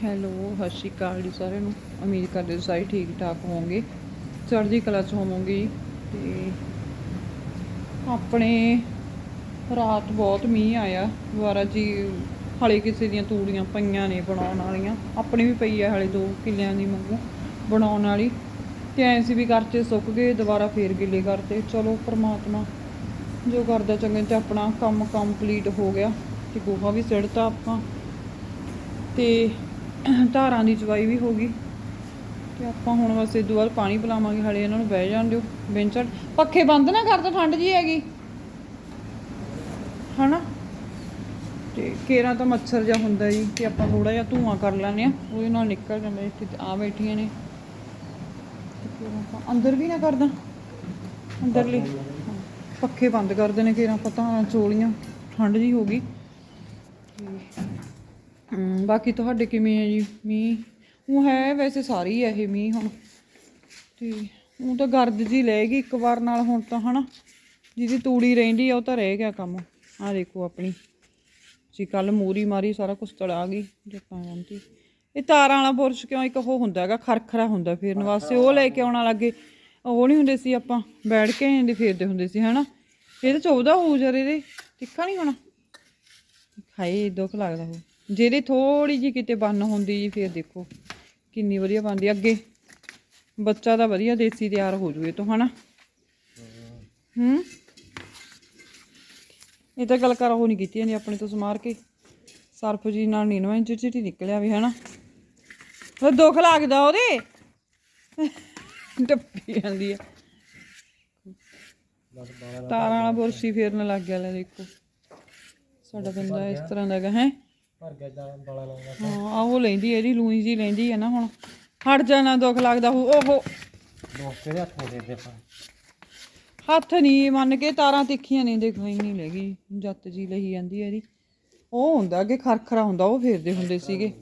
Hello, ਸਤਿ ਸ਼੍ਰੀ ਅਕਾਲ ਜੀ ਸਾਰਿਆਂ ਨੂੰ। ਉਮੀਦ ਕਰਦੇ ਸਾਰੇ ਠੀਕ ਠਾਕ ਹੋਵੋਗੇ। ਚੜ੍ਹਦੀ ਕਲਾ ਚ ਹੋਵੋਗੇ ਜੀ। ਤੇ ਆਪਣੇ ਰਾਤ ਬਹੁਤ ਮੀਂਹ ਆਇਆ। ਦੁਬਾਰਾ ਜੀ ਹਲੇ ਕਿਸੇ ਦੀਆਂ ਤੂੜੀਆਂ ਪਈਆਂ ਨੇ ਬਣਾਉਣ ਵਾਲੀਆਂ। ਆਪਣੀ ਵੀ ਪਈ ਹੈ ਹਲੇ ਦੋ ਕਿੱਲਿਆਂ ਦੀ ਮੰਗੂ ਬਣਾਉਣ ਵਾਲੀ। ਤੇ ਐਂ ਸੀ ਵੀ ਘਰ ਸੁੱਕ ਗਏ, ਦੁਬਾਰਾ ਫੇਰ ਗਿੱਲੇ ਕਰਤੇ। ਚਲੋ ਪ੍ਰਮਾਤਮਾ ਜੋ ਕਰਦਾ ਚੰਗੇ ਤੇ ਆਪਣਾ ਕੰਮ ਕੰਪਲੀਟ ਹੋ ਗਿਆ। ਤੇ ਗੋਹਾ ਵੀ ਸਿੜਤਾ ਆਪਾਂ। ਤੇ ਧਾਰਾਂ ਦੀ ਚਵਾਈ ਵੀ ਹੋ ਗਈ। ਤੇ ਆਪਾਂ ਹੁਣ ਬਸ ਇਹ ਤੋਂ ਬਾਅਦ ਪਾਣੀ ਪਿਲਾਵਾਂਗੇ ਹਲੇ ਇਹਨਾਂ ਨੂੰ ਬਹਿ ਜਾਣ ਦਿਓ। ਬੈਂਚੜ ਪੱਖੇ ਬੰਦ ਨਾ ਕਰ ਤਾਂ ਠੰਡ ਜੀ ਹੈਗੀ। ਹਨਾ? ਤੇ ਕੇਰਾਂ ਤਾਂ ਮੱਛਰ ਜਿਹਾ ਹੁੰਦਾ ਜੀ ਕਿ ਆਪਾਂ ਥੋੜਾ ਜਿਹਾ ਧੂਆਂ ਕਰ ਲੈਂਦੇ ਆ ਉਹਦੇ ਨਾਲ ਨਿਕਲ ਜਾਂਦਾ ਇੱਥੇ ਆ ਬੈਠੀਆਂ ਨੇ। ਅੰਦਰ ਵੀ ਨਾ ਕਰਦਾ ਅੰਦਰਲੀ। ਹਾਂ, ਪੱਖੇ ਬੰਦ ਕਰ ਦੇਣੇ ਕੇਰਾਂ ਪਤਾ ਚੋਲੀਆਂ। ਠੰਡ ਜੀ ਹੋ ਗਈ। ਬਾਕੀ ਤੁਹਾਡੇ ਕਿਵੇਂ ਹੈ ਜੀ? ਮੀਂਹ? ਉਹ ਹੈ ਵੈਸੇ ਸਾਰੀ ਹੈ ਇਹ ਮੀਂਹ ਹੁਣ। ਤੇ ਉਹ ਤਾਂ ਗਰਦ ਜੀ ਲੈ ਗਈ ਇੱਕ ਵਾਰ ਨਾਲ ਹੁਣ ਤਾਂ ਹਨਾ? ਜਿਹਦੀ ਤੂੜੀ ਰਹਿੰਦੀ ਆ ਉਹ ਤਾਂ ਰਹਿ ਗਿਆ ਕੰਮ। ਆ ਦੇਖੋ ਆਪਣੀ। ਜੀ ਕੱਲ ਮੂਰੀ ਮਾਰੀ ਸਾਰਾ ਕੁਝ ਤੜਾ ਗਈ ਜੱਟਾਂ ਜਾਂਦੀ ਇਹ ਤਾਰਾਂ ਵਾਲਾ ਬੁਰਸ਼ ਕਿਉਂ ਇੱਕ ਉਹ ਹੁੰਦਾ ਹੈਗਾ ਖਰਖਰਾ ਹੁੰਦਾ ਫੇਰਨ ਵਾਸਤੇ। ਉਹ ਲੈ ਕੇ ਆਉਣਾ ਲੱਗੇ ਉਹ ਨਹੀਂ ਹੁੰਦੇ ਸੀ ਆਪਾਂ ਬੈਠ ਕੇ ਇਹਦੇ ਫੇਰਦੇ ਹੁੰਦੇ ਸੀ ਹਨਾ? ਇਹ ਤਾਂ ਚੌਦਾ ਹੋਊ ਜਰੇ ਇਹਦੇ। ਤਿੱਖਾ ਨਹੀਂ ਹੋਣਾ? ਹਾਏ ਦੁੱਖ ਲੱਗਦਾ ਉਹ ਜਿਹਦੀ ਥੋੜੀ ਜੀ ਕਿਤੇ ਬੰਨ ਹੁੰਦੀ ਜੀ ਫੇਰ ਦੇਖੋ ਕਿੰਨੀ ਵਧੀਆ ਬਣਦੀ ਅੱਗੇ ਬੱਚਾ ਤਾਂ ਵਧੀਆ ਦੇਸੀ ਤਿਆਰ ਹੋ ਜੂ ਇਹ ਤੋਂ ਹਨਾ? ਹੂੰ? ਇਹ ਤਾਂ ਗੱਲ ਕਰ ਉਹ ਨਹੀਂ ਕੀਤੀ ਜਾਂਦੀ ਆਪਣੇ ਤੋਂ ਸਮਾਰ ਕੇ। ਸਰਫ ਜੀ ਨਾਲ ਨਹੀਂ ਨਵਾਂ ਚਿੱਟੀ ਨਿਕਲਿਆ ਵੀ ਹਨਾ? ਉਹ ਦੁੱਖ ਲੱਗਦਾ ਉਹਦੇ। ਟੱਪੀ ਜਾਂਦੀ ਆ। ਤਾਰਾਂ ਵਾਲਾ ਬੁਰਸ਼ੀ ਫੇਰਨ ਲੱਗ ਗਿਆ ਲੈ ਦੇਖੋ। ਸਾਡਾ ਬੰਦਾ ਇਸ ਤਰ੍ਹਾਂ ਦਾ ਹੈ? ਭਰ ਗਿਆ ਜਾਂ ਬਾਲਾ ਲਾਉਂਦਾ ਹਾਂ ਆਹ ਉਹ ਲੈਂਦੀ ਇਹਦੀ ਲੂਈ ਜੀ ਲੈਂਦੀ ਹੈ ਨਾ ਹੁਣ। ਹਟ ਜਾਣਾ ਦੁੱਖ ਲੱਗਦਾ ਹੋ ਓਹੋ। ਦੋਸਤ ਦੇ ਹੱਥੋਂ ਦੇ ਦੇ ਆਪਾਂ। ਹੱਥ ਨਹੀਂ ਮੰਨ ਕੇ ਤਾਰਾਂ ਤਿੱਖੀਆਂ ਨਹੀਂ ਦੇਖੋ ਇੰਨੀ ਲੈ ਗਈ ਜੱਤ ਜੀ ਲਈ ਜਾਂਦੀ ਹੈ ਇਹਦੀ। ਉਹ ਹੁੰਦਾ ਅੱਗੇ ਖਰਖਰਾ ਹੁੰਦਾ ਉਹ ਫੇਰਦੇ ਹੁੰਦੇ ਸੀਗੇ।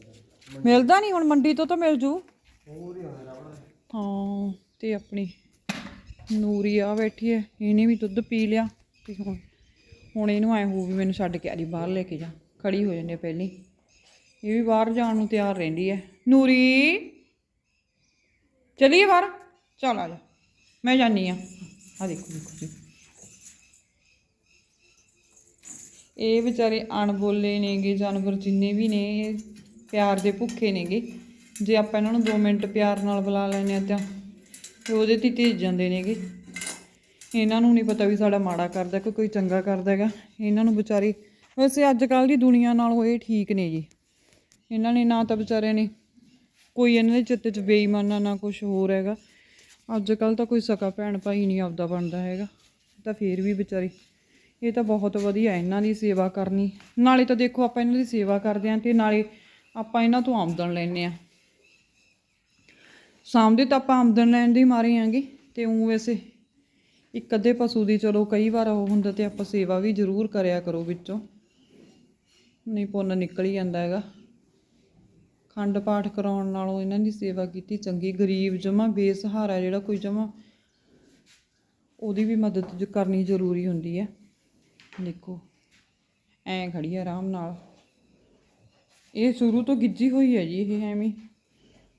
ਮਿਲਦਾ ਨਹੀਂ ਹੁਣ ਮੰਡੀ ਤੋਂ ਤਾਂ ਮਿਲ ਜੂ। ਹਾਂ ਤੇ ਆਪਣੀ ਨੂਰੀ ਆ ਬੈਠੀ ਹੈ ਇਹਨੇ ਵੀ ਦੁੱਧ ਪੀ ਲਿਆ। ਤੇ ਹੁਣ ਹੁਣ ਇਹਨੂੰ ਐ ਹੋ ਵੀ ਮੈਨੂੰ ਛੱਡ ਕੇ ਆਲੀ ਬਾਹਰ ਲੈ ਕੇ ਜਾ। ਖੜੀ ਹੋ ਜਾਂਦੀ ਹੈ ਪਹਿਲੀ। ਇਹ ਵੀ ਬਾਹਰ ਜਾਣ ਨੂੰ ਤਿਆਰ ਰਹਿੰਦੀ ਹੈ ਨੂਰੀ! ਚਲੀਏ ਬਾਹਰ? ਚੱਲ ਆ ਜਾ। ਮੈਂ ਜਾਨੀ ਆ। ਆ ਦੇਖੋ ਦੇਖੋ ਜੀ। ਇਹ ਵਿਚਾਰੇ ਅਣਬੋਲੇ ਨੇਗੇ, ਜਾਨਵਰ ਜਿੰਨੇ ਵੀ ਨੇ, ਇਹ ਪਿਆਰ ਦੇ ਭੁੱਖੇ ਨੇਗੇ। ਜੇ ਆਪਾਂ ਇਹਨਾਂ ਨੂੰ 2 ਮਿੰਟ ਪਿਆਰ ਨਾਲ ਬੁਲਾ ਲੈਂਦੇ ਆ ਤਾਂ ਤੇ ਉਹਦੇ ਤੇ ਹੀ ਭੇਜ ਜਾਂਦੇ ਨੇਗੇ। ਇਹਨਾਂ ਨੂੰ ਨਹੀਂ ਪਤਾ ਵੀ ਸਾਡਾ ਮਾੜਾ ਕਰਦਾ ਕਿ ਕੋਈ ਚੰਗਾ ਕਰਦਾ ਹੈਗਾ। ਇਹਨਾਂ ਨੂੰ ਵਿਚਾਰੀ ਵੈਸੇ ਅੱਜ ਕੱਲ ਦੀ ਦੁਨੀਆ ਨਾਲੋਂ ਇਹ ਠੀਕ ਨੇ ਜੀ। ਇਹਨਾਂ ਨੇ ਨਾ ਤਾਂ ਵਿਚਾਰਿਆਂ ਨੇ ਕੋਈ ਇਹਨਾਂ ਦੇ ਚਿੱਤ 'ਚ ਬੇਈਮਾਨਾ ਨਾ ਕੁਝ ਹੋਰ ਹੈਗਾ। ਅੱਜ ਕੱਲ ਤਾਂ ਕੋਈ ਸਕਾ ਭੈਣ ਭਾਈ ਨਹੀਂ ਆਪਦਾ ਬਣਦਾ ਹੈਗਾ। ਤਾਂ ਫੇਰ ਵੀ ਵਿਚਾਰੀ, ਇਹ ਤਾਂ ਬਹੁਤ ਵਧੀਆ ਇਹਨਾਂ ਦੀ ਸੇਵਾ ਕਰਨੀ। ਨਾਲੇ ਤਾਂ ਦੇਖੋ ਆਪਾਂ ਇਹਨਾਂ ਦੀ ਸੇਵਾ ਕਰਦੇ ਆਂ ਤੇ ਨਾਲੇ ਆਪਾਂ ਇਹਨਾਂ ਤੋਂ ਆਮਦਨ ਲੈਂਦੇ ਆਂ ਸਾਹਮਣੇ ਤਾਂ ਆਪਾਂ ਆਮਦਨ ਲੈਣ ਦੀ ਮਾਰੇ ਆਂਗੇ ਤੇ ਉਹ ਵੈਸੇ ਇੱਕ ਅੱਧੇ ਪਸ਼ੂ ਦੀ ਚਲੋ ਕਈ ਵਾਰ ਉਹ ਹੁੰਦਾ ਤੇ ਆਪਾਂ ਸੇਵਾ ਵੀ ਜ਼ਰੂਰ ਕਰਿਆ ਕਰੋ ਵਿੱਚੋਂ। ਨਹੀਂ ਪੁੰਨ ਨਿਕਲ ਹੀ ਜਾਂਦਾ ਹੈਗਾ। ਖੰਡ ਪਾਠ ਕਰਾਉਣ ਨਾਲੋਂ ਇਹਨਾਂ ਦੀ ਸੇਵਾ ਕੀਤੀ ਚੰਗੀ। ਗਰੀਬ ਜਮਾ, ਬੇਸਹਾਰਾ ਜਿਹੜਾ ਕੋਈ ਜਮਾ, ਉਹਦੀ ਵੀ ਮਦਦ ਕਰਨੀ ਜ਼ਰੂਰੀ ਹੁੰਦੀ ਹੈ। ਦੇਖੋ, ਐਂ ਖੜੀ ਆ ਆਰਾਮ ਨਾਲ। ਇਹ ਸ਼ੁਰੂ ਤੋਂ ਗਿੱਜੀ ਹੋਈ ਹੈ ਜੀ ਇਹ ਐਵੇਂ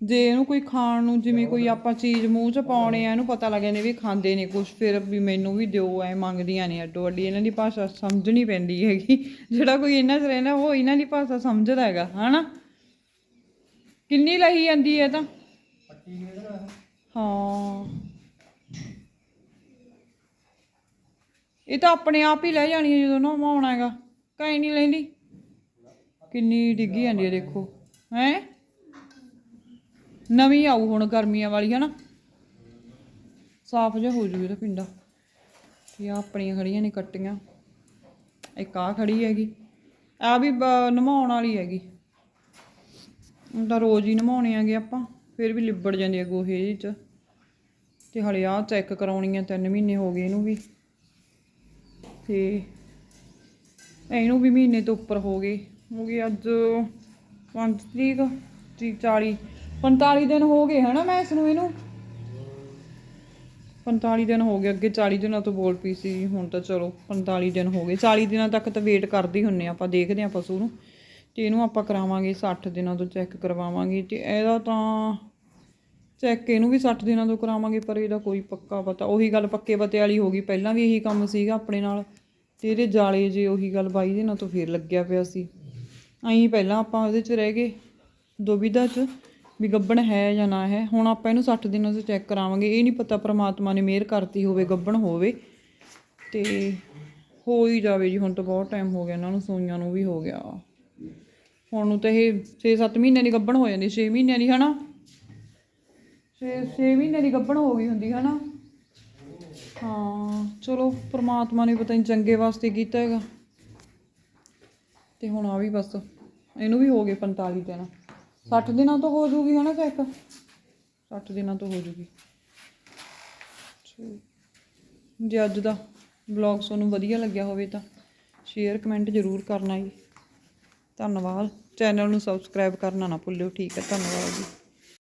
ਜੇ ਇਹਨੂੰ ਕੋਈ ਖਾਣ ਨੂੰ, ਜਿਵੇਂ ਕੋਈ ਆਪਾਂ ਚੀਜ਼ ਮੂੰਹ 'ਚ ਪਾਉਣੇ ਆ, ਇਹਨੂੰ ਪਤਾ ਲੱਗ ਜਾਂਦੇ ਵੀ ਖਾਂਦੇ ਨੇ ਕੁਝ ਫਿਰ ਵੀ ਮੈਨੂੰ ਵੀ ਦਿਓ, ਐ ਮੰਗਦੀਆਂ ਨੇ ਅੱਡੋ ਅੱਡੀ, ਇਹਨਾਂ ਦੀ ਭਾਸ਼ਾ ਸਮਝਣੀ ਪੈਂਦੀ ਹੈਗੀ। ਜਿਹੜਾ ਕੋਈ ਇਹਨਾਂ 'ਚ ਰਹਿੰਦਾ, ਉਹ ਇਹਨਾਂ ਦੀ ਭਾਸ਼ਾ ਸਮਝਦਾ ਹੈਗਾ, ਹਨਾ? ਕਿੰਨੀ ਲਈ ਜਾਂਦੀ ਹੈ ਤਾਂ? ਹਾਂ। ਇਹ ਤਾਂ ਆਪਣੇ ਆਪ ਹੀ ਲੈ ਜਾਣੀ ਹੈ ਜਦੋਂ ਨਹਾਉਣਾ ਹੈਗਾ ਕਾਈ ਨਹੀਂ ਲੈਂਦੀ? ਕਿੰਨੀ ਡਿੱਗੀ ਜਾਂਦੀ ਹੈ, ਦੇਖੋ, ਹੈ? ਨਵੀਂ ਆਊ ਹੁਣ ਗਰਮੀਆਂ ਵਾਲੀ ਹੈ ਨਾ ਸਾਫ਼ ਜਿਹਾ ਹੋ ਜੂ ਇਹਦਾ ਪਿੰਡਾ। ਇਹ ਆਪਣੀਆਂ ਖੜੀਆਂ ਨੇ ਕੱਟੀਆਂ। ਇੱਕ ਆ ਖੜੀ ਹੈਗੀ। ਆ ਵੀ ਬ- ਨਮਾਉਣ ਵਾਲੀ ਹੈਗੀ। ਤਾਂ ਰੋਜ਼ ਹੀ ਨਮਾਉਣੇ ਆਗੇ ਆਪਾਂ। ਫਿਰ ਵੀ ਲਿਬੜ ਜਾਂਦੇ ਆ ਗੋਹੇ ਜਿਹੇ ਚ। ਤੇ ਹਲੇ ਆ ਚੈੱਕ ਕਰਾਉਣੀ ਆ 3 ਮਹੀਨੇ ਹੋ ਗਏ ਇਹਨੂੰ ਵੀ। ਤੇ ਇਹਨੂੰ ਵੀ ਮਹੀਨੇ ਤੋਂ ਉੱਪਰ ਹੋ ਗਏ। ਹੋ ਗਏ ਅੱਜ 5 ਤਰੀਕ ਤਰੀਕ 40 45 ਦਿਨ ਹੋ ਗਏ ਹਨਾ ਮੈਂ ਇਸ ਨੂੰ ਇਹਨੂੰ? 45 ਦਿਨ ਹੋ ਗਏ, ਅੱਗੇ 40 ਦਿਨਾਂ ਤੋਂ ਬੋਲ ਪਈ ਸੀ, ਹੁਣ ਤਾਂ ਚਲੋ 45 ਦਿਨ ਹੋ ਗਏ। 40 ਦਿਨਾਂ ਤੱਕ ਤਾਂ ਵੇਟ ਕਰਦੇ ਹੀ ਹੁੰਨੇ ਆਪਾਂ ਦੇਖਦੇ ਆ ਪਸ਼ੂ ਨੂੰ। ਤੇ ਇਹਨੂੰ ਆਪਾਂ ਕਰਾਵਾਂਗੇ 60 ਦਿਨਾਂ ਤੋਂ ਚੈੱਕ ਕਰਵਾਵਾਂਗੇ, ਤੇ ਇਹਦਾ ਤਾਂ ਚੈੱਕ ਇਹਨੂੰ ਵੀ 60 ਦਿਨਾਂ ਤੋਂ ਕਰਾਵਾਂਗੇ, ਪਰ ਇਹਦਾ ਕੋਈ ਪੱਕਾ ਪਤਾ, ਉਹੀ ਗੱਲ ਪੱਕੇ ਪਤੇ ਵਾਲੀ ਹੋ ਗਈ। ਪਹਿਲਾਂ ਵੀ ਇਹੀ ਕੰਮ ਸੀਗਾ ਆਪਣੇ ਨਾਲ, ਤੇ ਇਹਦੇ ਜਾਲੇ ਜੇ ਉਹੀ ਗੱਲ 22 ਦਿਨਾਂ ਤੋਂ ਫੇਰ ਲੱਗਿਆ ਪਿਆ ਸੀ। ਐਂ ਪਹਿਲਾਂ ਆਪਾਂ ਉਹਦੇ 'ਚ ਰਹਿ ਗਏ, ਦੁਬਿਧਾ 'ਚ। ਵੀ ਗੱਬਣ ਹੈ ਜਾਂ ਨਾ ਹੈ, ਹੁਣ ਆਪਾਂ ਇਹਨੂੰ 60 ਦਿਨਾਂ 'ਚ ਚੈੱਕ ਕਰਾਵਾਂਗੇ। ਇਹ ਨਹੀਂ ਪਤਾ ਪ੍ਰਮਾਤਮਾ ਨੇ ਮਿਹਰ ਕਰਤੀ ਹੋਵੇ, ਗੱਬਣ ਹੋਵੇ। ਤੇ ਹੋ ਹੀ ਜਾਵੇ ਜੀ, ਹੁਣ ਤਾਂ ਬਹੁਤ ਟਾਈਮ ਹੋ ਗਿਆ ਇਹਨਾਂ ਨੂੰ ਸੂਈਆਂ ਨੂੰ ਵੀ ਹੋ ਗਿਆ। ਹੁਣ ਨੂੰ ਤਾਂ ਇਹ 6-7 ਮਹੀਨਿਆਂ ਦੀ ਗੱਬਣ ਹੋ ਜਾਂਦੀ 6 ਮਹੀਨਿਆਂ ਦੀ, ਹਨਾ? 6 6 ਮਹੀਨਿਆਂ ਦੀ ਗੱਬਣ ਹੋ ਗਈ ਹੁੰਦੀ, ਹਨਾ? ਹਾਂ, ਚਲੋ, ਪ੍ਰਮਾਤਮਾ ਨੇ ਪਤਾ ਨਹੀਂ ਚੰਗੇ ਵਾਸਤੇ ਕੀਤਾ ਹੈਗਾ। ਤੇ ਹੁਣ ਆ ਵੀ ਬਸ, ਇਹਨੂੰ ਵੀ ਹੋ ਗਏ 45 ਦਿਨ। 60 ਦਿਨਾਂ ਤੋਂ ਹੋ ਜੂਗੀ ਹਨਾ ਚੈੱਕ 60 ਦਿਨਾਂ ਤੋਂ ਹੋ ਜੂਗੀ। ਜੇ ਅੱਜ ਦਾ ਵਲੌਗ ਤੁਹਾਨੂੰ ਵਧੀਆ ਲੱਗਿਆ ਹੋਵੇ ਤਾਂ ਸ਼ੇਅਰ ਕਮੈਂਟ ਜ਼ਰੂਰ ਕਰਨਾ ਜੀ। ਧੰਨਵਾਦ। ਚੈਨਲ ਨੂੰ ਸਬਸਕ੍ਰਾਈਬ ਕਰਨਾ ਨਾ ਭੁੱਲਿਓ। ਠੀਕ ਹੈ, ਧੰਨਵਾਦ ਜੀ।